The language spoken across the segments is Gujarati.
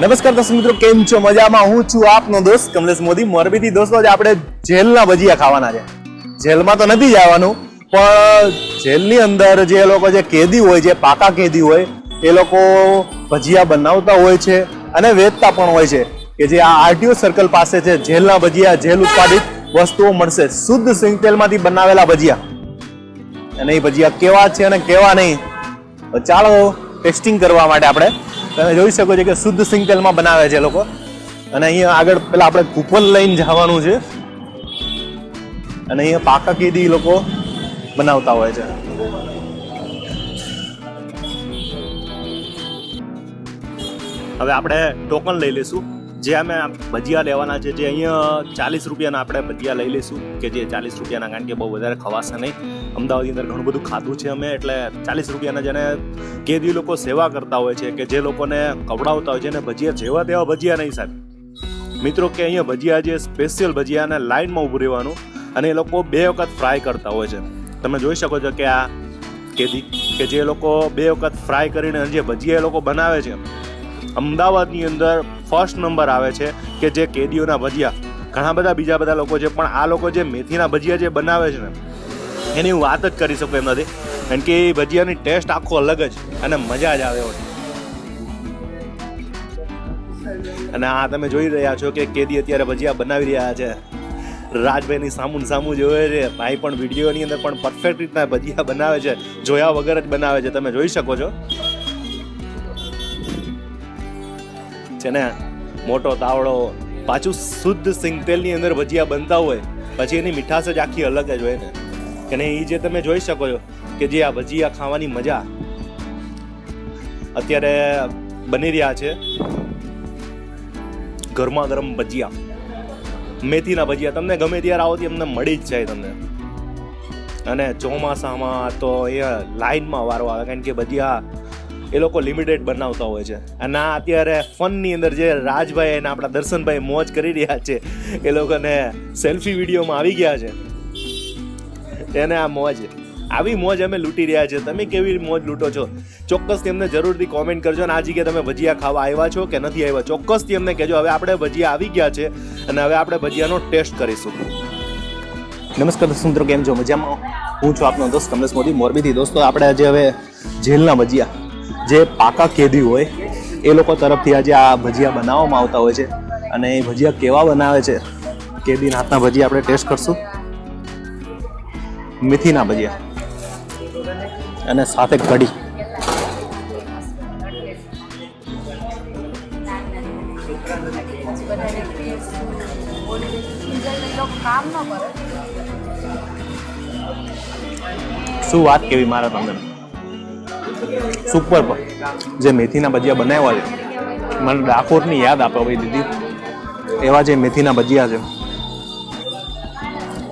નમસ્કાર દર્શક મિત્રો, કેમ છો? મજામાં? હું છું આપનો દોસ્ત કમલેશ મોદી. મોરબીથી દોસ્તો, આજે આપણે જેલના ભજીયા ખાવાના છે. જેલમાં તો નથી જવાનું, પણ જેલની અંદર જે લોકો જે કેદી હોય છે પાકા કેદી હોય, એ લોકો ભજીયા બનાવતા હોય છે અને વેચતા પણ હોય છે કે જે આ આરટીઓ સર્કલ પાસે છે, જેલના ભજીયા, જેલ ઉત્પાદિત વસ્તુઓ મળશે. શુદ્ધ સિંગ તેલમાંથી બનાવેલા ભજીયા. અને એ ભજીયા કેવા છે અને કેવા નહીં ચાલો ટેસ્ટિંગ કરવા માટે આપણે તમે જોઈ શકો છો કે શુદ્ધ સિંગતેલમાં બનાવે છે લોકો. અને અહીંયા આગળ પેલા આપણે કૂપન લઈને જવાનું છે. અને અહીંયા પાકા કીધી લોકો બનાવતા હોય છે. હવે આપણે ટોકન લઈ લઈશું. જે અમે ભજીયા લેવાના છે, જે અહીંયા ચાલીસ રૂપિયાના આપણે ભજીયા લઈ લઈશું, કે જે ચાલીસ રૂપિયાના, કારણ કે બહુ વધારે ખવાશે નહીં. અમદાવાદની અંદર ઘણું બધું ખાધું છે અમે, એટલે ચાલીસ રૂપિયાના જેને કેદી લોકો સેવા કરતા હોય છે, કે જે લોકોને ખવડાવતા હોય છે ને ભજીયા જેવા તેવા ભજીયા નહીં, સાહેબ. મિત્રો કે અહીંયા ભજીયા જે સ્પેશિયલ ભજીયાને લાઇનમાં ઊભું રહેવાનું, અને એ લોકો બે વખત ફ્રાય કરતા હોય છે. તમે જોઈ શકો છો કે આ કેદી, કે જે લોકો બે વખત ફ્રાય કરીને જે ભજીયા એ લોકો બનાવે છે અમદાવાદની અંદર ફર્સ્ટ નંબર આવે છે કે જે કેદીઓના ભજીયા. ઘણા બધા બીજા બધા લોકો છે, પણ આ લોકો જે મેથીના ભજીયા જે બનાવે છે ને, એની હું વાત જ કરી શકું એમ નથી. કારણ કે એ ભજીયાની ટેસ્ટ આખો અલગ જ અને મજા જ આવે એવો અને આ તમે જોઈ રહ્યા છો કે કેદી અત્યારે ભજીયા બનાવી રહ્યા છે. રાજભાઈની સામુન સામુ જોવે છે. ભાઈ પણ વિડીયોની અંદર પણ પરફેક્ટ રીતના ભજીયા બનાવે છે. જોયા વગર જ બનાવે છે. તમે જોઈ શકો છો. છે ને, મોટો તાવડો, પાછું શુદ્ધ સિંગતેલની અંદર ભજીયા બનતા હોય, પછી એની મીઠાશ જ આખી અલગ જ હોય ને. કે ને એ જે તમે જોઈ શકો છો કે જે આ ભજીયા ખાવાની મજા અત્યારે બની રહ્યા છે. ગરમા ગરમ ભજીયા. મેથીના ભજીયા. તમને ગમે ત્યારે આવો એમને મળી જ જાય તમને. અને ચોમાસામાં તો એ લાઈનમાં વારો આવે. કારણ કે ભજીયા એ લોકો લિમિટેડ બનાવતા હોય છે. અને આ અત્યારે ફનની અંદર જે રાજભાઈ અને આપણા દર્શનભાઈ મોજ કરી રહ્યા છે, એ લોકોને સેલ્ફી વિડીયોમાં આવી ગયા છે. એને આ મોજ. આવી મોજ અમે લૂંટી રહ્યા છે. તમે કેવી મોજ લૂંટો છો? ચોક્કસથી અમને જરૂરથી કોમેન્ટ કરજો અને આ જગ્યાએ તમે ભજીયા ખાવા આવ્યા છો કે નથી આવ્યા? ચોક્કસથી અમને કહેજો. હવે આપણે ભજીયા આવી ગયા છે અને હવે આપણે ભજીયાનો ટેસ્ટ કરીશું. નમસ્કાર દર્શક મિત્રો, કેમ છો? મજામાં? હું છું આપનો દોસ્ત કમલેશ મોદી. મોરબીથી દોસ્તો, આપણે આજે હવે જેલના ભજીયા. જે પાકા કેદી હોય, એ લોકો તરફથી આજે આ ભજીયા બનાવવામાં આવતા હોય છે. અને એ ભજીયા કેવા બનાવે છે, કેદીના હાથના ભજીયા આપણે ટેસ્ટ કરશું. મેથીના ભજીયા. અને સાથે કઢી. શું વાત કેવી મારા તમને? સુપર જે મેથીના ભજીયા બનાવ્યા છે. મને ડાકોરની યાદ અપાવી દીધી એવા જે મેથીના ભજીયા છે.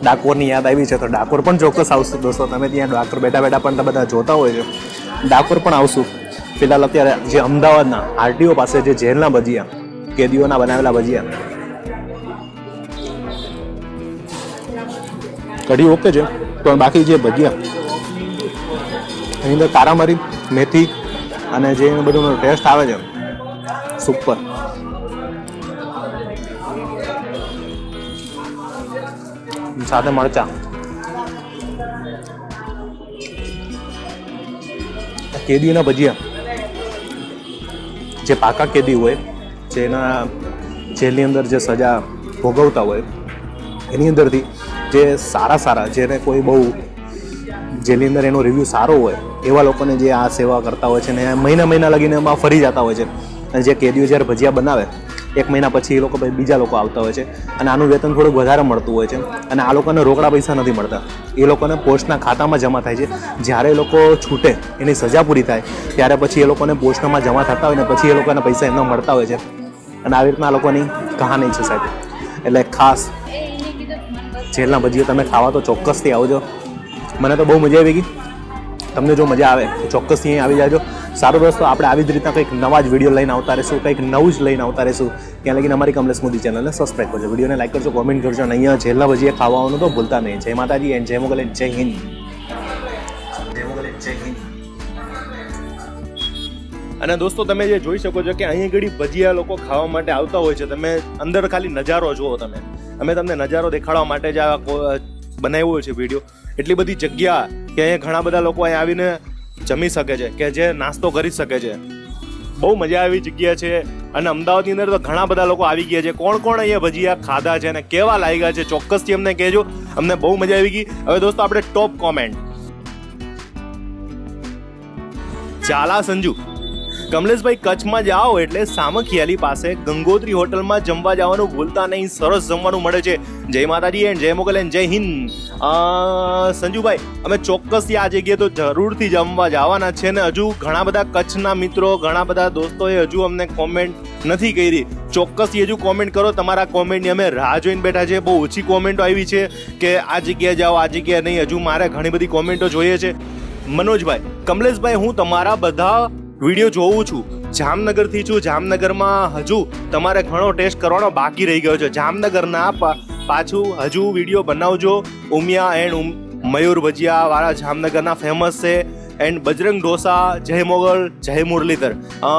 ડાકોરની યાદ આવી છે તો ડાકોર પણ ચોક્કસ આવશું. દોસ્તો, તમે ત્યાં ડાકોર બેઠા બેઠા પણ બધા જોતા હોય છે. ડાકોર પણ આવશું. ફિલહાલ અત્યારે જે અમદાવાદના આરટીઓ પાસે જે જેલના ભજીયા, કેદીઓના બનાવેલા ભજીયા. કઢી ઓકે છે, પણ બાકી જે ભજીયા, એની અંદર કારામરી મેથી અને જે બધું ટેસ્ટ આવે છે. સુપર સાથે મરચા. કેદીના ભજીયા. જે પાકા કેદી હોય, જેના જેલની અંદર જે સજા ભોગવતા હોય, એની અંદરથી જે સારા સારા, જેને કોઈ બહુ જેની અંદર એનો રિવ્યૂ સારો હોય, એવા લોકોને જે આ સેવા કરતા હોય છે ને, મહિના મહિના લગીને એમાં ફરી જતા હોય છે. અને જે કેદીઓ જ્યારે ભજીયા બનાવે, એક મહિના પછી એ લોકો પછી બીજા લોકો આવતા હોય છે. અને આનું વેતન થોડુંક વધારે મળતું હોય છે. અને આ લોકોને રોકડા પૈસા નથી મળતા. એ લોકોને પોસ્ટના ખાતામાં જમા થાય છે. જ્યારે એ લોકો છૂટે, એની સજા પૂરી થાય, ત્યારે પછી એ લોકોને પોસ્ટમાં જમા થતા હોય ને, પછી એ લોકોને પૈસા એમના મળતા હોય છે. અને આવી રીતના આ લોકોની કહાની છે સાહેબ. એટલે ખાસ, જેલના ભજીયા તમે ખાવા તો ચોક્કસથી આવજો. મને તો બહુ મજા આવી ગઈ. તમને જો મજા આવે તો ચોક્કસથી અહીં આવી જાજો. સારું દોસ્તો, આપણે આવી જ રીતના કંઈક નવા જ વીડિયો લઈને આવતા રહીશું, કંઈક નવું જ લઈને આવતા રહીશું. ત્યાં લગીને અમારી કમલેશ મોદી ચેનલને સબસ્ક્રાઈબ કરજો. વિડીયોને લાઈક કરજો કોમેન્ટ કરજો, અને અહીંયા જેલના ભજીયા ખાવાનું તો ભૂલતા નહીં. જય માતાજી એન્ડ જય મોગલ જય હિન્દ. જય મોગલ જય હિન્દ. અને દોસ્તો, તમે જે જોઈ શકો છો કે અહીંયા ઘડી ભજીયા લોકો ખાવા માટે આવતા હોય છે. તમે અંદર ખાલી નજારો જુઓ તમે. અમે તમને નજારો દેખાડવા માટે જ આ બનાવ્યો છે વીડિયો એટલી બધી જગ્યા કે અહીંયા ઘણા બધા લોકો અહીંયા આવીને જમી શકે છે, કે જે નાસ્તો કરી શકે છે. બહુ મજા આવી જગ્યા છે અને અમદાવાદની અંદર તો ઘણા બધા લોકો આવી ગયા છે. કોણ કોણ અહીંયા ભજીયા ખાધા છે અને કેવા લાગ્યા છે ચોક્કસથી અમને કહેજો. અમને બહુ મજા આવી ગઈ. હવે દોસ્તો આપણે ટોપ કોમેન્ટ ચાલા સંજુ, કમલેશભાઈ કચ્છમાં જાઓ એટલે સામખિયાલી પાસે ગંગોત્રી હોટલમાં જમવા જવાનું ભૂલતા નહીં, સરસ જમવાનું મળે છે. જય માતાજી એન્ડ જય મોગલ એન્ડ જય હિન્દ. સંજુભાઈ, અમે ચોક્કસથી આ જગ્યાએ તો જરૂરથી જમવા જવાના છે ને હજુ ઘણા બધા કચ્છના મિત્રો, ઘણા બધા દોસ્તોએ હજુ અમને કોમેન્ટ નથી કરી. ચોક્કસથી હજુ કોમેન્ટ કરો. તમારા કોમેન્ટની અમે રાહ જોઈને બેઠા છે બહુ ઓછી કોમેન્ટો આવી છે કે આ જગ્યાએ જાઓ, આ જગ્યાએ નહીં. હજુ મારે ઘણી બધી કોમેન્ટો જોઈએ છે. મનોજભાઈ, કમલેશભાઈ, હું તમારા બધા વીડિયો જોઉં છું. જામનગરથી છું. જામનગરમાં હજુ તમારે ઘણો ટેસ્ટ કરવાનો બાકી રહી ગયો છે. જામનગરના પાછું હજુ વીડિયો બનાવજો. ઉમિયા એન્ડ મયુર ભજીયા વાળા જામનગરના ફેમસ છે. એન્ડ બજરંગ ઢોસા, જય મોગલ, જય મુરલીધર.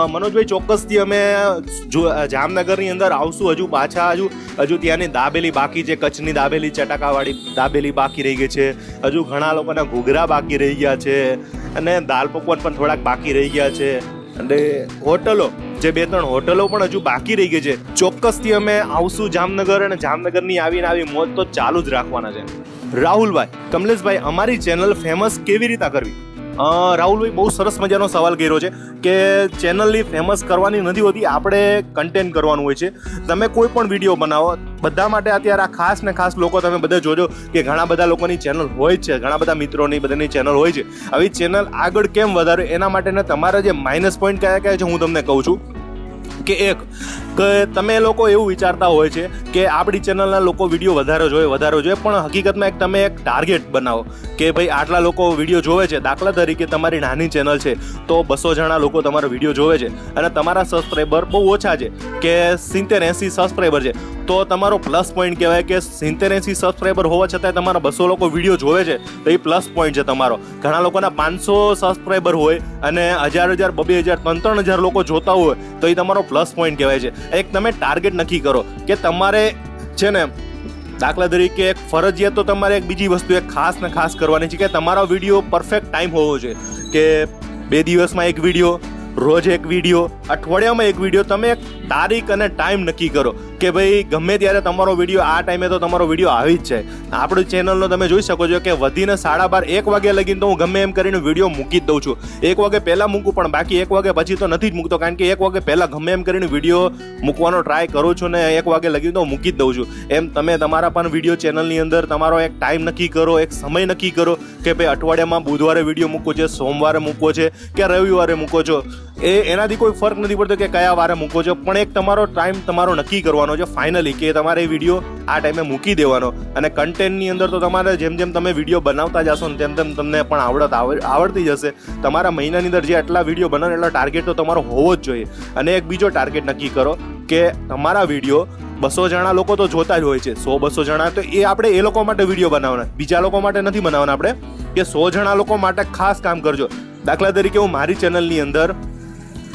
મનોજભાઈ, ચોક્કસથી અમે જો જામનગરની અંદર આવશું હજુ પાછા હજુ. હજુ ત્યાંની દાબેલી બાકી છે, કચ્છની દાબેલી, ચટાકાવાળી દાબેલી બાકી રહી ગઈ છે. હજુ ઘણા લોકોના ઘૂઘરા બાકી રહી ગયા છે. અને દાલ પકવાન પણ થોડાક બાકી રહી ગયા છે. અને હોટલો જે બે ત્રણ હોટલો પણ હજુ બાકી રહી ગઈ છે. ચોક્કસથી અમે આવશું જામનગર અને જામનગરની આવીને આવી મોજ તો ચાલુ જ રાખવાના છે. રાહુલભાઈ, કમલેશભાઈ, અમારી ચેનલ ફેમસ કેવી રીતે કરવી? રાહુલભાઈ બહુ સરસ મજાનો સવાલ કર્યો છે કે ચેનલની ફેમસ કરવાની નથી હોતી, આપણે કન્ટેન્ટ કરવાનું હોય છે. તમે કોઈ પણ વીડિયો બનાવો, બધા માટે અત્યારે આ ખાસ ને ખાસ લોકો તમે બધા જોજો કે ઘણા બધા લોકોની ચેનલ હોય છે, ઘણા બધા મિત્રોની, બધાની ચેનલ હોય છે. આવી ચેનલ આગળ કેમ વધારે, એના માટેના તમારા જે માઇનસ પોઈન્ટ કયા કયા છે હું તમને કહું છું કે એક કે તમે લોકો એવું વિચારતા હોય છે કે આપણી ચેનલના લોકો વીડિયો વધારે જોવે, વધારે જોઈએ પણ હકીકતમાં એક તમે એક ટાર્ગેટ બનાવો કે ભાઈ આટલા લોકો વીડિયો જોવે છે, દાખલા તરીકે તમારી નાની ચેનલ છે, તો બસો જણા લોકો તમારો વીડિયો જોવે છે અને તમારા સબસ્ક્રાઈબર બહુ ઓછા છે કે સિત્તેર એંસી સબસ્ક્રાઈબર છે. તો તમારો પ્લસ પોઈન્ટ કહેવાય કે સિત્તેર એંસી સબસ્ક્રાઈબર હોવા છતાં તમારા બસો લોકો વીડિયો જોવે છે, તો એ પ્લસ પોઈન્ટ છે તમારો. ઘણા લોકોના પાંચસો સબસ્ક્રાઈબર હોય અને હજાર હજાર, બબે હજાર, ત્રણ ત્રણ હજાર લોકો જોતા હોય, તો એ તમારો પ્લસ પોઈન્ટ કહેવાય છે. એક તમે ટાર્ગેટ નક્કી કરો કે તમારે છે ને દાખલા તરીકે એક ફરજિયાત તો તમારે એક બીજી વસ્તુ એક ખાસ ને ખાસ કરવાની છે કે તમારો વીડિયો પરફેક્ટ ટાઈમ હોવો જોઈએ. કે બે દિવસમાં એક વીડિયો રોજ એક વીડિયો અઠવાડિયામાં એક વીડિયો તમે એક તારીખ અને ટાઈમ નક્કી કરો. કે ભાઈ ગમે ત્યારે તમારો વીડિયો આ ટાઈમે તો તમારો વીડિયો આવી જ છે આપણી ચેનલનો તમે જોઈ શકો છો કે વધીને સાડા બાર, એક વાગે લગીને તો હું ગમે એમ કરીને વીડિયો મૂકી જ દઉં છું. એક વાગે પહેલાં મૂકું પણ બાકી એક વાગે પછી તો નથી જ મૂકતો, કારણ કે એક વાગે પહેલાં ગમે એમ કરીને વીડિયો મૂકવાનો ટ્રાય કરું છું ને એક વાગે લગીને તો મૂકી જ દઉં છું. એમ તમે તમારા પણ વીડિયો ચેનલની અંદર તમારો એક ટાઈમ નક્કી કરો, એક સમય નક્કી કરો કે ભાઈ અઠવાડિયામાં બુધવારે વીડિયો મૂકો છે, સોમવારે મૂકો છે કે રવિવારે મૂકો છો. એ એનાથી કોઈ ફરક નથી પડતો કે કયા વારે મૂકો છો, પણ એક તમારો ટાઈમ તમારો નક્કી કરવાનો છે ફાઇનલી કે તમારે વીડિયો આ ટાઈમે મૂકી દેવાનો. અને કન્ટેન્ટની અંદર તો તમારે જેમ જેમ તમે વીડિયો બનાવતા જશો ને તેમ તેમ તમને પણ આવડત આવડતી જશે. તમારા મહિનાની અંદર જે આટલા વીડિયો બનાવો એટલો ટાર્ગેટ તો તમારો હોવો જ જોઈએ. અને એક બીજો ટાર્ગેટ નક્કી કરો કે તમારા વીડિયો બસો જણા લોકો તો જોતા જ હોય છે. સો, બસો જણા તો એ આપણે એ લોકો માટે વીડિયો બનાવવાના. બીજા લોકો માટે નથી બનાવવાના આપણે. કે સો જણા લોકો માટે ખાસ કામ કરજો. દાખલા તરીકે હું મારી ચેનલની અંદર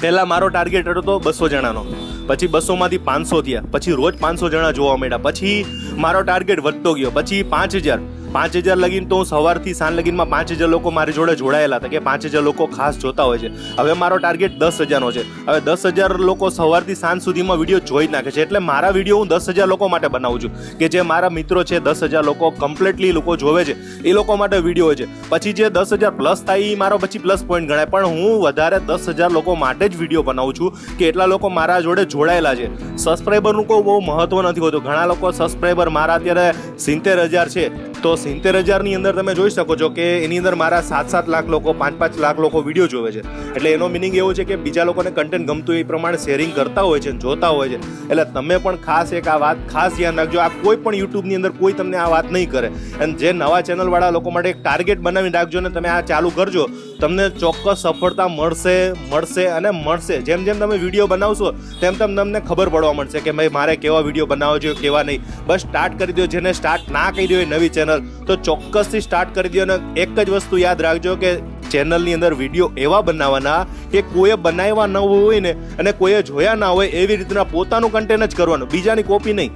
પહેલાં મારો ટાર્ગેટ હતો બસો જણાનો. પછી બસોમાંથી પાંચસો થયા. પછી રોજ પાંચસો જણા જોવા મળ્યા. પછી મારો ટાર્ગેટ વધતો ગયો. પછી પાંચ હજાર. પાંચ હજાર લગીન તો હું સવારથી સાંજ લગીનમાં પાંચ હજાર લોકો મારી જોડે જોડાયેલા હતા કે પાંચ હજાર લોકો ખાસ જોતા હોય છે. હવે મારો ટાર્ગેટ દસ હજારનો છે. હવે દસ હજાર લોકો સવારથી સાંજ સુધીમાં વીડિયો જોઈ નાખે છે. એટલે મારા વીડિયો હું દસ હજાર લોકો માટે બનાવું છું કે જે મારા મિત્રો છે દસ હજાર લોકો કમ્પ્લીટલી લોકો જોવે છે. એ લોકો માટે વીડિયો હોય છે. પછી જે દસ હજાર પ્લસ થાય એ મારો પછી પ્લસ પોઈન્ટ ગણાય. પણ હું વધારે દસ હજાર લોકો માટે જ વીડિયો બનાવું છું કે એટલા લોકો મારા જોડે જોડાયેલા છે. સબસ્ક્રાઈબરનું કોઈ બહુ મહત્વ નથી હોતું. ઘણા લોકો સબસ્ક્રાઈબર મારા અત્યારે સિત્તેર હજાર છે. તો સિત્તેર હજારની અંદર તમે જોઈ શકો છો કે એની અંદર મારા સાત સાત લાખ લોકો પાંચ પાંચ લાખ લોકો વીડિયો જોવે છે. એટલે એનો મિનિંગ એવું છે કે બીજા લોકોને કન્ટેન્ટ ગમતું એ પ્રમાણે શેરિંગ કરતા હોય છે જોતા હોય છે. એટલે તમે પણ ખાસ એક આ વાત ખાસ ધ્યાન રાખજો. આ કોઈ પણ યુટ્યુબની અંદર કોઈ તમને આ વાત નહીં કરે. અને જે નવા ચેનલવાળા લોકો માટે એક ટાર્ગેટ બનાવી રાખજો ને તમે આ ચાલુ કરજો, તમને ચોક્કસ સફળતા મળશે મળશે અને મળશે. જેમ જેમ તમે વીડિયો બનાવશો તેમ તેમ તમને ખબર પડવા મળશે કે ભાઈ મારે કેવા વીડિયો બનાવવા જોઈએ, કેવા નહીં. બસ સ્ટાર્ટ કરી દો જેને સ્ટાર્ટ ના કરી હોય નવી ચેનલ તો ચોક્કસથી સ્ટાર્ટ કરી દો અને એક જ વસ્તુ યાદ રાખજો કે ચેનલની અંદર વીડિયો એવા બનાવવાના કે કોઈએ બનાવ્યા ન હોય ને, અને કોઈએ જોયા ના હોય એવી રીતના પોતાનું કન્ટેન્ટ જ કરવાનું. બીજાની કોપી નહીં.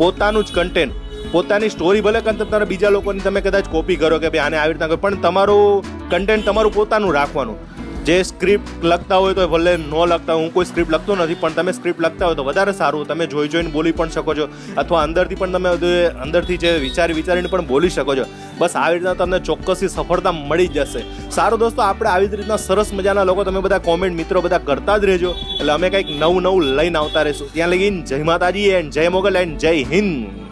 પોતાનું જ કન્ટેન્ટ પોતાની સ્ટોરી ભલે કે તમારે બીજા લોકોની તમે કદાચ કોપી કરો કે ભાઈ આને આવી રીતના પણ તમારું કન્ટેન્ટ તમારું પોતાનું રાખવાનું. જે સ્ક્રિપ્ટ લખતા હોય તો ભલે ન લખતા, હું કોઈ સ્ક્રિપ્ટ લખતો નથી, પણ તમે સ્ક્રિપ્ટ લખતા હોય તો વધારે સારું. તમે જોઈ જોઈને બોલી પણ શકો છો. અથવા અંદરથી પણ તમે અંદરથી જે વિચારી વિચારીને પણ બોલી શકો છો. બસ આવી રીતના તમને ચોક્કસથી સફળતા મળી જશે. સારું દોસ્તો, આપણે આવી જ રીતના સરસ મજાના લોકો, તમે બધા કોમેન્ટ મિત્રો બધા કરતા જ રહેજો. એટલે અમે કંઈક નવું નવું લઈને આવતા રહીશું. ત્યાં લગીને જય માતાજી એન્ડ જય મોગલ એન્ડ જય હિન્દ.